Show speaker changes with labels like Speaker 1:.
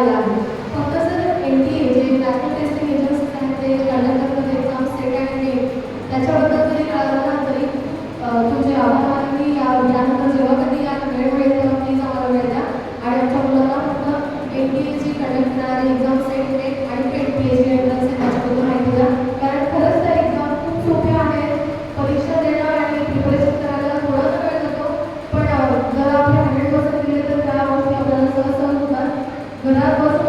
Speaker 1: Ayala. కదా కోసం